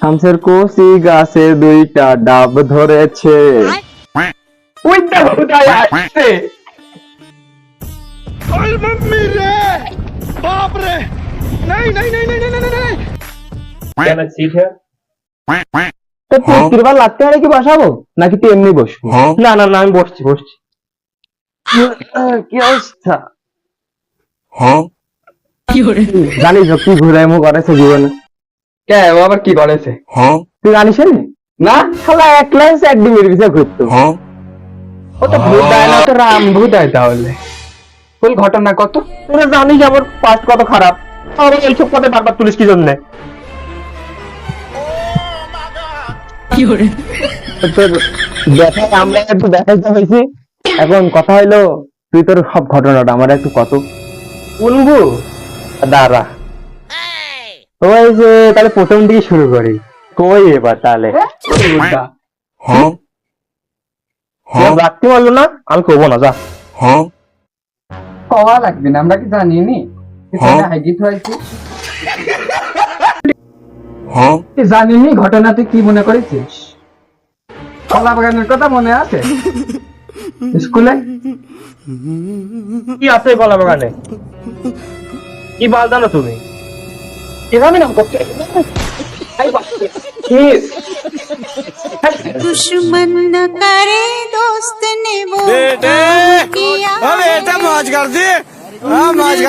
শামসের কোসি গাছে দুইটা ডাব ধরেছে। ওই দেখো কোথায় আসছে কেন সিট হ্যাঁ তো তিরবার লাগতে হলে কি বসাবো? নাকি তুই এমনি বসবো? না না না আমি বসছি বসছি। কি অবস্থা? জানিস তো কি ঘুরাইমো করেছে জীবনে? কে ও আবার কি করেছে তুই জানিস নি? শালা এক লাইন এক ডিমের পিছে ঘুরতো। ও তো ভূত দেয় না তো রাম ভূত হয় তাহলে। ফুল ঘটনা কত? তুই জানিস আমার পাস্ট কত খারাপ? এইসব কথা বারবার তুলিস কি জন্য তোর দেখা আমরা একটু দেখাইতে হয়েছি। এখন কথা হইল তুই তোর সব ঘটনাটা আমার একটু কত। বলব দাঁড়া। ওই যে তাহলে প্রথম দিকে শুরু করি। কই এবার তাহলে? রাখতে পারল না? আমি করব না যা। কওয়া লাগবে না আমরা কি জানি নি হাইগিত হয়েছে। তুই জানিনি ঘটনা তুই কি মনে করেছিস? কলা বাগানের কথা মনে আছে? স্কুলে? কি আছে কলা বাগানে? কি বাল জানো তুমি? दुश्मन न करे दोस्त ने वो किया हाँ मौज कर दी। हाँ, मौज कर